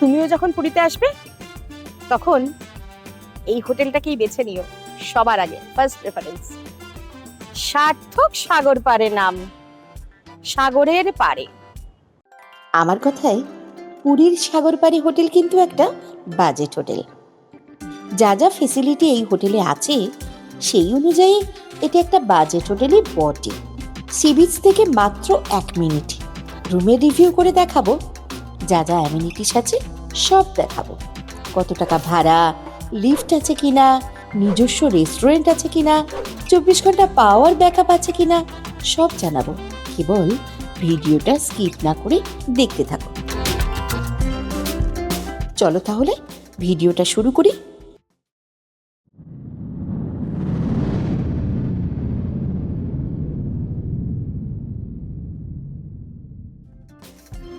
তুমিও যখন পুরীতে আসবে, তখন এই হোটেলটাকেই বেছে নিও সবার আগে ফার্স্ট প্রেফারেন্স সার্থক সাগর পারে নাম, সাগরের পারে আমার কথায়, পুরীর সাগরপাড়ি হোটেল কিন্তু একটা বাজেট হোটেল। যা যা ফেসিলিটি এই হোটেলে আছে, সেই অনুযায়ী এটা একটা বাজেট হোটেলই বটে। সি বিচ থেকে মাত্র এক মিনিট। রুমের রিভিউ করে দেখাবো। যা যা অ্যামিনিটিস আছে, সব দেখাবো। কত টাকা ভাড়া, লিফট আছে কিনা, নিজস্ব রেস্টুরেন্ট আছে কিনা, চব্বিশ ঘণ্টা পাওয়ার ব্যাকআপ আছে কিনা, সব জানাব। কেবল ভিডিওটা স্কিপ না করে দেখতে থাকো। চলো তাহলে ভিডিওটা শুরু করি।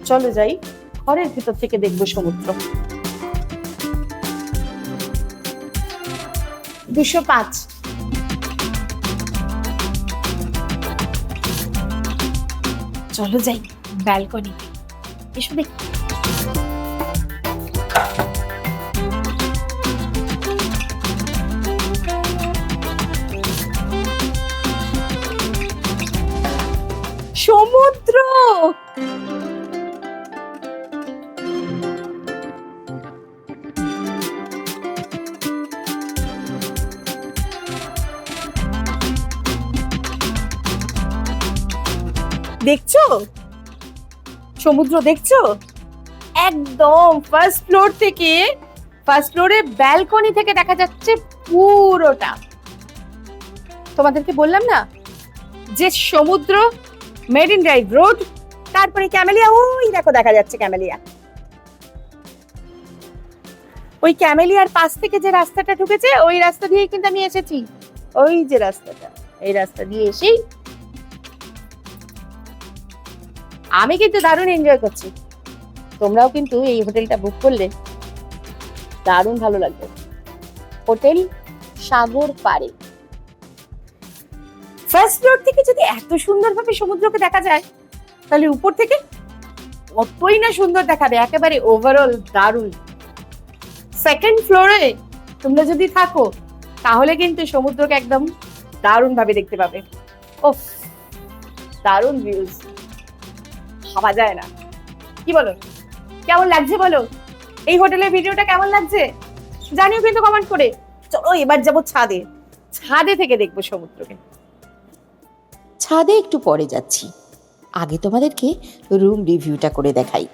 চলো যাই। ঘরের ভিতর থেকে দেখব সমুদ্র। দুশো পাঁচ। চলো যাই ব্যালকনি। এসব দেখ। দেখছ? সমুদ্র দেখছ? একদম ফার্স্ট ফ্লোর থেকে ফার্স্ট ফ্লোরে ব্যালকনি থেকে দেখা যাচ্ছে পুরোটা। তোমাদেরকে বললাম না? যে সমুদ্র মেরিন ড্রাইভ রোড তারপরে ক্যামেলিয়া ওই দেখো দেখা যাচ্ছে ক্যামেলিয়া ওই ক্যামেলিয়ার পাশ থেকে যে রাস্তাটা ঢুকেছে, ওই রাস্তা দিয়েই কিন্তু আমি এসেছি। ওই যে রাস্তাটা, এই রাস্তা দিয়ে এসেই আমি কিন্তু দারুণ এনজয় করছি। তোমরাও কিন্তু এই হোটেলটা বুক করলে দারুণ ভালো লাগবে। হোটেল সাগর পাড়ে। ফার্স্ট ফ্লোর থেকে যদি এত সুন্দরভাবে সমুদ্রকে দেখা যায়, তাহলে উপর থেকে কতই না সুন্দর দেখাবে, একেবারে ওভারঅল দারুণ। সেকেন্ড ফ্লোরে তোমরা যদি থাকো, তাহলে কিন্তু সমুদ্রকে একদম দারুণ ভাবে দেখতে পাবে। ওফ, দারুণ ভিউজ ভাবা যায় না। কি বলো? কেমন লাগছে বলো? এই হোটেলের ভিডিওটা কেমন লাগছে? জানিও কিন্তু কমেন্ট করে। চলো, এবার যাব ছাদে। ছাদে থেকে দেখব সমুদ্রকে। ছাদে একটু পরে যাচ্ছি। আগে তোমাদেরকে রুম রিভিউটা করে দেখাই।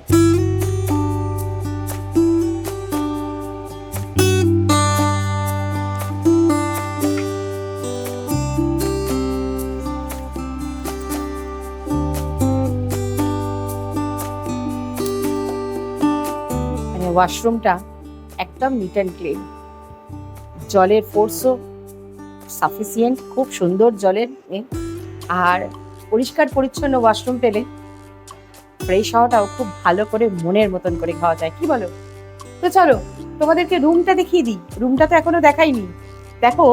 ওয়াশরুমটা একদম নিট অ্যান্ড ক্লিন জলের ফোর্সও সাফিসিয়েন্ট খুব সুন্দর জলের। আর পরিষ্কার পরিচ্ছন্ন ওয়াশরুম পেলে ফ্রেশ হওয়াটাও খুব ভালো করে মনের মতন করে খাওয়া যায়। কি বলো? তো চলো, তোমাদেরকে রুমটা দেখিয়ে দিই। রুমটা তো এখনও দেখাইনি। দেখো,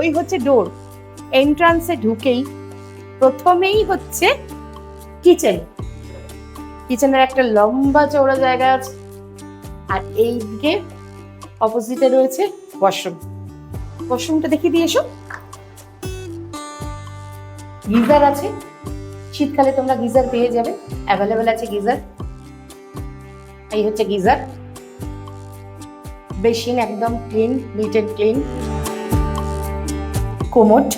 ওই হচ্ছে ডোর এন্ট্রান্সে ঢুকেই প্রথমেই হচ্ছে কিচেন কিচেনের একটা লম্বা চওড়া জায়গা আছে। আর এই দিকে অপোজিটে রয়েছে ওয়াশরুম ওয়াশরুমটা দেখিয়ে দিয়ে এসো। গিজার আছে। শীতকালে তোমরা গিজার পেয়ে যাবে। অ্যাভেলেবেল আছে গিজার। এই হচ্ছে গিজার। বেসিন একদম clean neat and clean. Commode.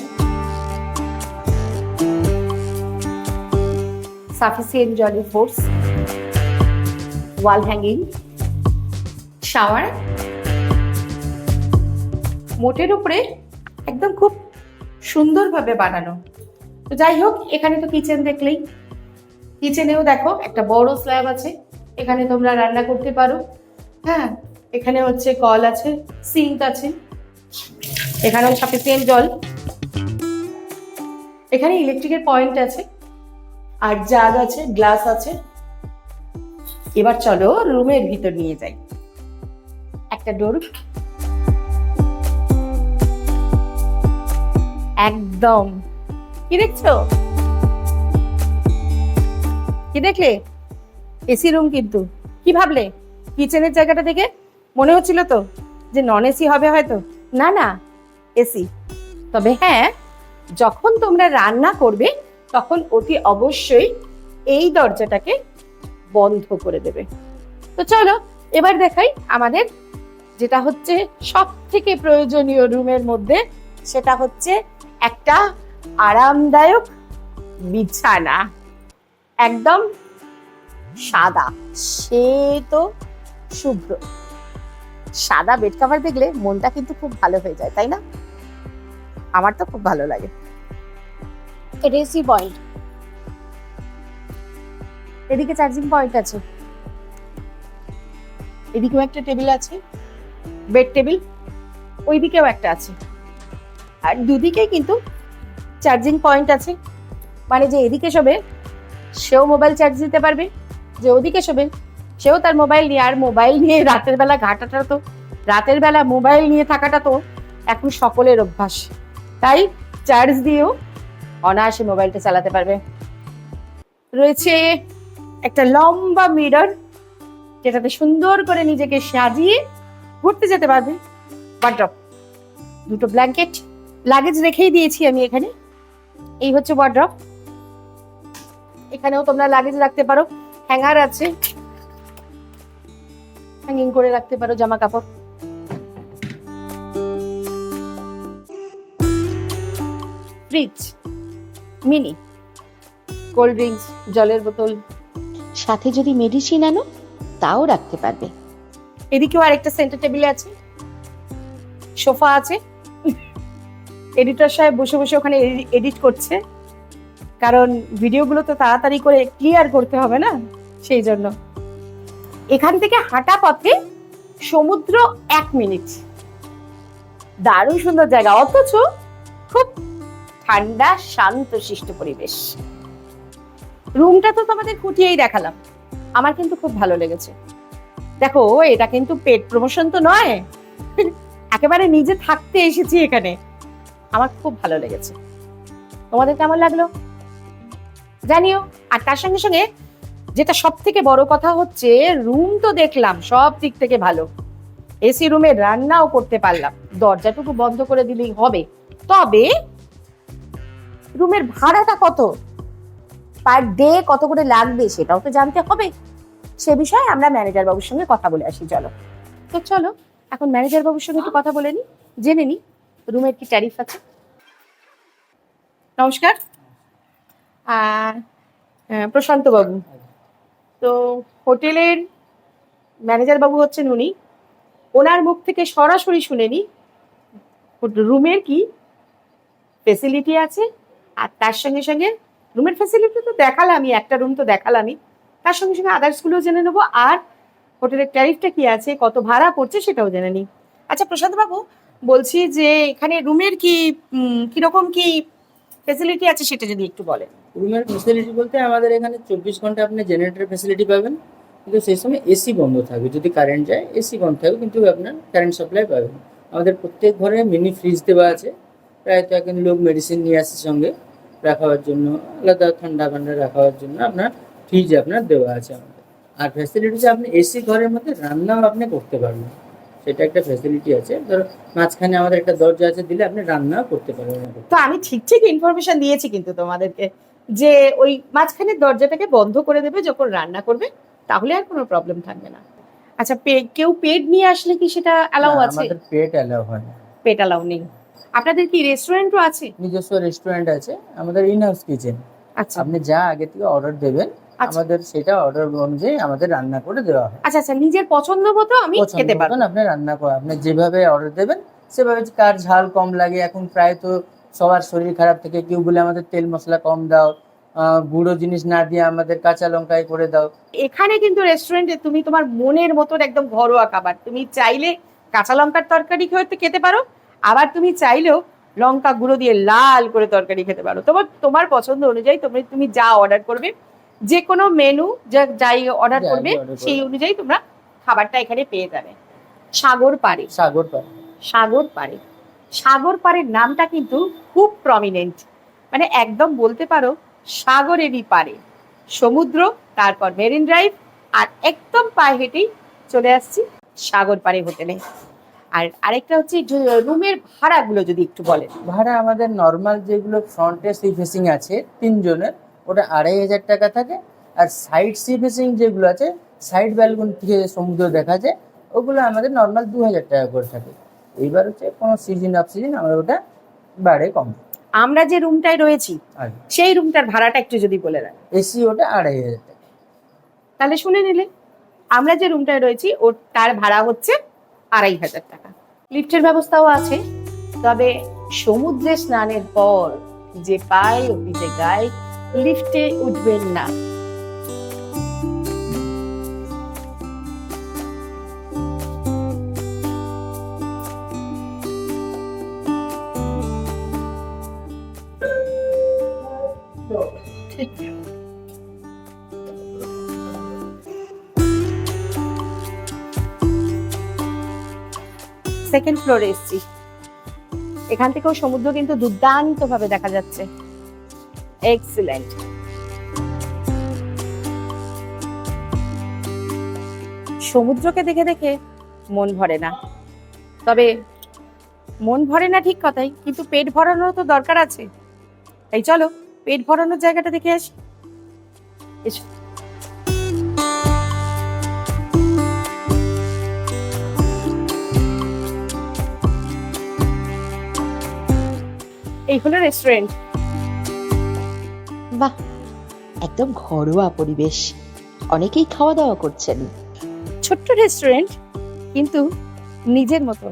Sufficient জলের ফোর্স। Wall hanging. শাওয়ার মোটের উপরে একদম খুব সুন্দরভাবে বানানো। তো যাই হোক, এখানে তো কিচেন দেখলেই। কিচেনেও দেখো, একটা বড় স্ল্যাব আছে। এখানে তোমরা রান্না করতে পারো। হ্যাঁ এখানে হচ্ছে কল আছে সিঙ্ক আছে। এখানেও সাফিসিয়েন্ট জল। এখানে ইলেকট্রিকের পয়েন্ট আছে। আর জাগ আছে গ্লাস আছে। এবার চলো রুমের ভিতর নিয়ে যাই। একটা ডোর। একদম। কি দেখছ? কি দেখলে? এসি রুম কিন্তু। কি ভাবলে? কিচেনের জায়গাটা দেখে মনে হচ্ছিল তো যে নন এসি হবে হয়তো। না না, এসি। তবে হ্যাঁ যখন তোমরা রান্না করবে, তখন অতি অবশ্যই এই দরজাটাকে বন্ধ করে দেবে। তো চলো, এবার দেখাই আমাদের যেটা হচ্ছে সব থেকে প্রয়োজনীয় রুমের মধ্যে, সেটা হচ্ছে একটা আরামদায়ক বিছানা। একদম সাদা। সে তো শুভ্র। সাদা বেড কভার দেখলে মনটা কিন্তু খুব ভালো হয়ে যায়, তাই না? আমার তো খুব ভালো লাগে। এসি পয়েন্ট এদিকে চার্জিং পয়েন্ট আছে। এদিকেও একটা টেবিল আছে। বেড টেবিল ওই দিকেও একটা আছে। আর দুদিকেই কিন্তু চার্জিং পয়েন্ট আছে। মানে যে এদিকে শোবে, সেও মোবাইল চার্জ দিতে পারবে। যে ওদিকে শোবে, সেও তার মোবাইল নিয়ে, আর মোবাইল নিয়ে রাতের বেলা ঘাটাটা তো, রাতের বেলা মোবাইল নিয়ে থাকাটা তো এখন সকলের অভ্যাস। তাই চার্জ দিয়েও অনায়াসে মোবাইলটা চালাতে পারবে। রয়েছে একটা লম্বা মিরর যেটাতে সুন্দর করে নিজেকে সাজিয়ে ঘুরতে যেতে পারবে। ওয়ার্ড্রপ দুটো ব্ল্যাঙ্কেট লাগেজ রেখেই দিয়েছি আমি এখানে। এই হচ্ছে ওয়ার্ড্রপ এখানেও তোমরা লাগেজ রাখতে পারো। হ্যাঙ্গার আছে। হ্যাঙ্গিং করে রাখতে পারো জামা কাপড় ফ্রিজ মিনি কোল্ড ড্রিঙ্কস জলের বোতল। সাথে যদি মেডিসিন আনো, তাও রাখতে পারবে। এদিকেও আরেকটা সেন্টার টেবিল আছে। সোফা আছে। এডিটর সাহেব বসে বসে ওখানে এডিট করছে। কারণ ভিডিওগুলো তো তাড়াতাড়ি করে ক্লিয়ার করতে হবে না? সেই জন্য। এখান থেকে হাঁটা পথে সমুদ্র এক মিনিট। দারুণ সুন্দর জায়গা। অথচ খুব ঠান্ডা, শান্ত, শিষ্ট পরিবেশ। রুমটা তো তোমাদের খুঁটিয়েই দেখালাম। আমার কিন্তু খুব ভালো লেগেছে। দেখো, এটা কিন্তু পেট প্রমোশন তো নয়। একেবারে নিজে থাকতে এসেছি এখানে। আমার খুব ভালো লেগেছে। তোমাদের কেমন লাগল? জানিও। আর তার সঙ্গে সঙ্গে যেটা সব থেকে বড় কথা হচ্ছে রুম তো দেখলাম, সব দিক থেকে ভালো। এসি রুমে রান্নাও করতে পারলাম। দরজাটুকু বন্ধ করে দিলেই হবে। তবে রুমের ভাড়াটা কত? পার ডে কত করে লাগবে সেটাও তো জানতে হবে। সে বিষয়ে আমরা ম্যানেজার বাবুর সঙ্গে কথা বলে আসি, চলো। তো চলো, এখন ম্যানেজার বাবুর সঙ্গে একটু কথা বলে নি, জেনে নি, রুমের কি ট্যারিফ আছে? নমস্কার। প্রশান্ত বাবু। তো হোটেলের ম্যানেজার বাবু হচ্ছেন উনি। ওনার মুখ থেকে সরাসরি শুনেনি রুমের কি ফেসিলিটি আছে, আর তার সঙ্গে সঙ্গে রুমের ফেসিলিটি তো দেখালামই, একটা রুম তো দেখালামই। তার সঙ্গে সঙ্গে আদার্সগুলো জেনে নেব। আর হোটেলের ট্যারিফটা কি আছে, কত ভাড়া পড়ছে সেটাও জেনে নিই। আচ্ছা প্রশান্ত বাবু, বলছি যে এখানে রুমের কি কীরকম কি ফেসিলিটি আছে সেটা যদি একটু বলেন। রুমের ফেসিলিটি বলতে আমাদের এখানে চব্বিশ ঘণ্টা আপনি জেনারেটর ফেসিলিটি পাবেন। কিন্তু সেই সময় এসি বন্ধ থাকবে। যদি কারেন্ট যায় এসি বন্ধ থাকবে, কিন্তু আপনার কারেন্ট সাপ্লাই পাবেন। আমাদের প্রত্যেক ঘরে মিনি ফ্রিজ দেওয়া আছে। প্রায় তো এখন লোক মেডিসিন নিয়ে আসে সঙ্গে। রাখার জন্য, আলাদা ঠান্ডা ফান্ডা রাখার জন্য আপনার ফ্রিজ আপনার দেওয়া আছে আমাদের। আর ফ্যাসিলিটি যে আপনি এসি ঘরের মধ্যে রান্নাও আপনি করতে পারবেন। সেটা একটা ফ্যাসিলিটি আছে। ধরো মাঝখানে আমাদের একটা দরজা আছে দিলে আপনি রান্নাও করতে পারবেন তো আমি ঠিক ঠিক ইনফরমেশন দিয়েছি কিন্তু তোমাদেরকে যে ওই মাঝখানে দরজাটাকে বন্ধ করে দেবে যখন রান্না করবে তাহলে আর কোনো প্রবলেম থাকবে না। আচ্ছা পে- কেউ পেড নিয়ে আসলে কি সেটা অ্যালাউ আছে? আমাদের পেট অ্যালাউ হয় না। পেড অ্যালাউ নেই। আপনাদের কি রেস্টুরেন্টও আছে? নিজস্ব রেস্টুরেন্ট আছে আমাদের ইন হাউস কিচেন আচ্ছা। আপনি যা আগে থেকে অর্ডার দেবেন আমাদের সেটা অর্ডার অনুযায়ী আমাদের রান্না করে দেওয়া হয়। আচ্ছা আচ্ছা নিজের পছন্দ মতো আমি খেতে পারব। মতন আপনি রান্না করে আপনি যেভাবে অর্ডার দেবেন সেভাবে কার ঝাল কম লাগে এখন প্রায় তো সবার শরীর খারাপ থেকে কেউ বলে আমাদের তেল মশলা কম দাও গুঁড়ো জিনিস না দিয়ে আমাদের কাঁচা লঙ্কায় করে দাও। এখানে কিন্তু রেস্টুরেন্টে তুমি তোমার মনের মতন একদম ঘরোয়া খাবার। তুমি চাইলে কাঁচা লঙ্কার তরকারি খেতে খেতে পারো আবার তুমি চাইলেও লঙ্কা গুঁড়ো দিয়ে লাল করে তরকারি খেতে পারো। তোমার তোমার পছন্দ অনুযায়ী তুমি তুমি যা অর্ডার করবে যে কোনো মেনু যা যাই অর্ডার করবে সেই অনুযায়ী তোমরা খাবারটা এখানে পেয়ে যাবে। সাগর পাড়ে। সাগর পাড়। সাগর পাড়ে। সাগর পাড়ের নামটা কিন্তু খুব প্রমিনেন্ট মানে একদম বলতে পারো সাগরেরই পারে সমুদ্র তারপর মেরিন ড্রাইভ আর একদম পায়ে হেঁটেই চলে আসছি সাগর পাড়ে হোটেলে। আর আরেকটা হচ্ছে রুমের ভাড়াগুলো যদি একটু বলেন। ভাড়া আমাদের নর্মাল যেগুলো ফ্রন্টে সি ফেসিং আছে তিনজনের। ওটা আড়াই হাজার টাকা থাকে। আর সাইড সি ফেসিং যেগুলো আছে সাইড ব্যালকনি থেকে সমুদ্র দেখা যায় ওগুলো আমাদের নর্মাল দু হাজার টাকা করে থাকে। এইবার হচ্ছে কোনো সিজন অফ সিজন আমরা ওটা বাড়ে কম। আমরা যে রুমটায় রয়েছি সেই রুমটার ভাড়াটা একটু যদি বলে দেন। এসি ওটা আড়াই হাজার টাকা। তাহলে শুনে নিলে আমরা যে রুমটায় রয়েছি ও তার ভাড়া হচ্ছে আড়াই হাজার টাকা। লিফটের ব্যবস্থাও আছে তবে সমুদ্রে স্নানের পর যে পায় অফিসে গায়ে লিফটে উঠবেন না। সেকেন্ড ফ্লোরে এসছি। এখান থেকেও সমুদ্র কিন্তু দুর্দান্ত ভাবে দেখা যাচ্ছে। এক্সিলেন্ট সমুদ্রকে দেখে দেখে মন ভরে না। তবে মন ভরে না ঠিক কথাই, কিন্তু পেট ভরানোর তো দরকার আছে। তাই চলো, পেট ভরানোর জায়গাটা দেখে আসি। এসো। এই হলো রেস্টুরেন্ট বাহ একদম ঘরোয়া পরিবেশ। অনেকেই খাওয়া দাওয়া করছেন। ছোট্ট রেস্টুরেন্ট কিন্তু নিজের মতো,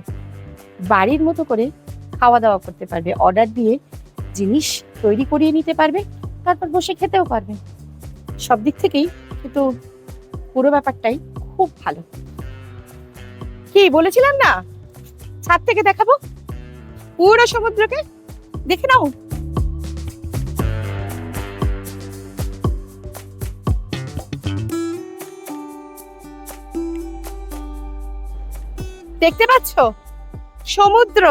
বাড়ির মতো করে খাওয়া দাওয়া করতে পারবে। অর্ডার দিয়ে জিনিস তৈরি করিয়ে নিতে পারবে, তারপর বসে খেতেও পারবে। সব দিক থেকেই কিন্তু পুরো ব্যাপারটাই খুব ভালো। কি, বলেছিলাম না? ছাদ থেকে দেখাবো? পুরো সমুদ্রকে? দেখে নাও। দেখতে পাচ্ছ? সমুদ্র।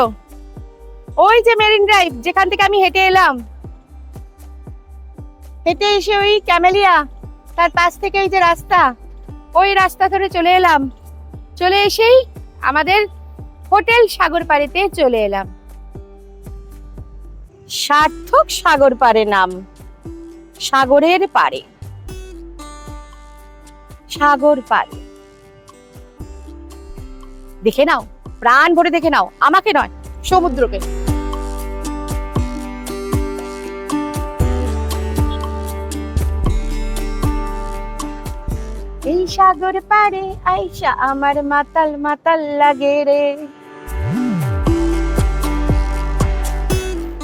ওই যে মেরিন ড্রাইভ, যেখান থেকে আমি হেঁটে এলাম। হেঁটে এসে ওই ক্যামেলিয়া, তার পাশ থেকে এই যে রাস্তা, ওই রাস্তা ধরে চলে এলাম। চলে এসেই আমাদের হোটেল সাগর পাড়েতে চলে এলাম। সার্থক সাগর পাড়ে নাম, সাগরের পাড়ে। সাগর পাড়ে। দেখে নাও, প্রাণ ভরে দেখে নাও, আমাকে নয়, সমুদ্রকে। এই সাগর পারে আইসা আমার মাতাল মাতাল লাগে রে।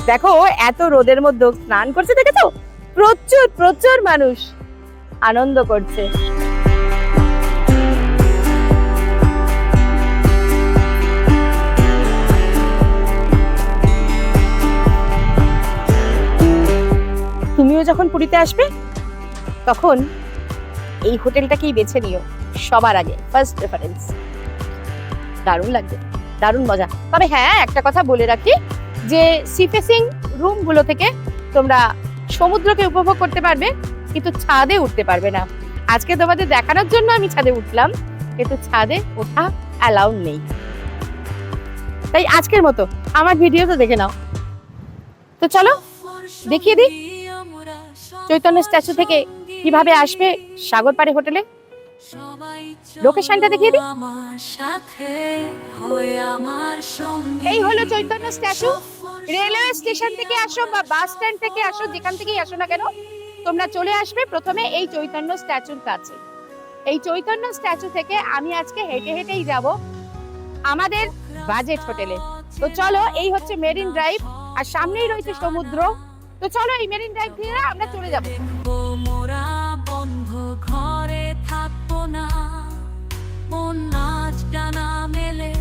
দেখো, এত রোদের মধ্যে স্নান করছে, দেখেছ? প্রচুর প্রচুর মানুষ। আনন্দ করছে। যখন পুরীতে আসবে, তখন এই হোটেলটাকেই বেছে নিও সবার আগে ফার্স্ট প্রেফারেন্স দারুণ লাগবে, দারুণ মজা। তবে হ্যাঁ একটা কথা বলে রাখি যে সি ফেসিং রুমগুলো থেকে তোমরা সমুদ্রকে উপভোগ করতে পারবে, কিন্তু ছাদে উঠতে পারবে না। আজকে তোমাদের দেখানোর জন্য আমি ছাদে উঠলাম, কিন্তু ছাদে ওঠা অ্যালাউ নেই। তাই আজকের মতো, আমার ভিডিও তো দেখে নাও। তো চলো, দেখিয়ে দিই। চৈতন্য স্ট্যাচু থেকে কীভাবে আসবে সাগর পাড়ে হোটেলে? লোকেশনটা দেখিয়ে এই হলো চৈতন্য স্ট্যাচু। রেলওয়ে স্টেশন থেকে আসো বা বাস স্ট্যান্ড থেকে আসো, যেখান থেকেই আসো না কেন, তোমরা চলে আসবে প্রথমে এই চৈতন্য স্ট্যাচুর কাছে। এই চৈতন্য স্ট্যাচু থেকে আমি আজকে হেঁটে হেঁটেই যাব আমাদের বাজেট হোটেলে। তো চলো, এই হচ্ছে মেরিন ড্রাইভ, আর সামনেই রয়েছে সমুদ্র। তো চলো এই মেরিন ড্রাইভ দিয়ে আমরা চলে যাব। মোরা বন্ধ ঘরে থাকব না। মন নাচ ডানা মেলে।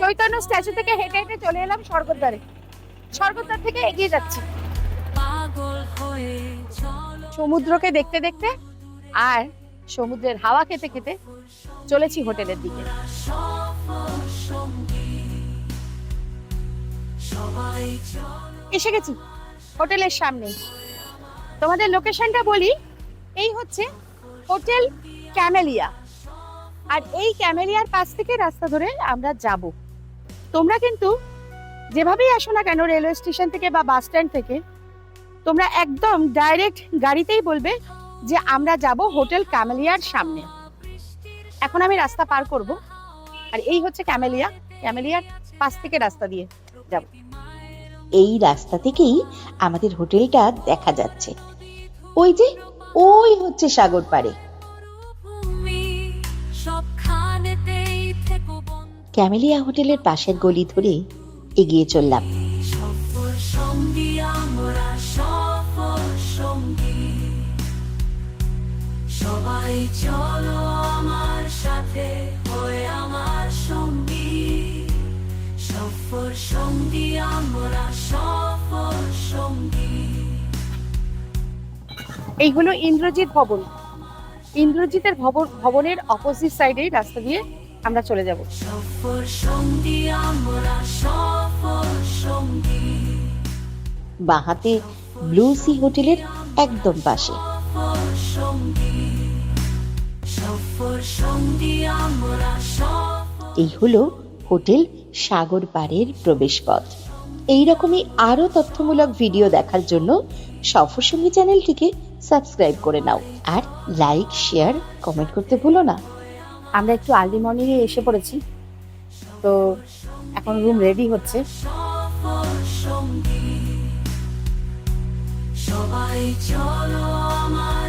চৈতন্য স্ট্যাচু থেকে হেঁটে হেঁটে চলে এলাম স্বর্গদ্বারে। স্বর্গদ্বার থেকে এগিয়ে যাচ্ছি। পাগল হয়ে চলো। সমুদ্রকে দেখতে দেখতে আর সমুদ্রের হাওয়া খেতে খেতে চলেছি হোটেলের দিকে। এসে গেছি। হোটেলের সামনে। তোমাদের লোকেশনটা বলি, এই হচ্ছে হোটেল ক্যামেলিয়া। আর এই ক্যামেলিয়ার পাশ থেকে রাস্তা ধরে আমরা যাব। তোমরা কিন্তু যেভাবেই আসো না কেন রেলওয়ে স্টেশন থেকে বা বাস স্ট্যান্ড থেকে, তোমরা একদম ডাইরেক্ট গাড়িতেই বলবে যে আমরা যাব হোটেল ক্যামেলিয়ার সামনে। এখন আমি রাস্তা পার করব। আর এই হচ্ছে ক্যামেলিয়া। ক্যামেলিয়ার পাশ থেকে রাস্তা দিয়ে যাব। এই রাস্তা থেকেই আমাদের হোটেলটা দেখা যাচ্ছে। ওই যে ওই হচ্ছে সাগর পাড়ে। ক্যামেলিয়া হোটেলের পাশের গলি ধরে এগিয়ে চললাম। সবাই চলো আমার সাথে। সঙ্গী আমরা সফর সঙ্গী। এই হলো ইন্দ্রজিৎ ভবন। ইন্দ্রজিতের ভবন ভবনের অপোজিট সাইডেই রাস্তা দিয়ে আমরা চলে যাব। সফর সঙ্গী আমরা সফর সঙ্গী। বাঁহাতে ব্লু সি হোটেলের একদম পাশে। সফর সঙ্গী সফর সঙ্গী আমরা সফর এই হলো হোটেল সাগর পাড়ের প্রবেশপথ। এই রকমই আরও তথ্যমূলক ভিডিও দেখার জন্য সফরসঙ্গী চ্যানেলটিকে সাবস্ক্রাইব করে নাও আর লাইক শেয়ার কমেন্ট করতে ভুলো না। আমরা একটু আর্লি মর্নিং এ এসে পড়েছি। তো এখন রুম রেডি হচ্ছে। সবাই চলো আমার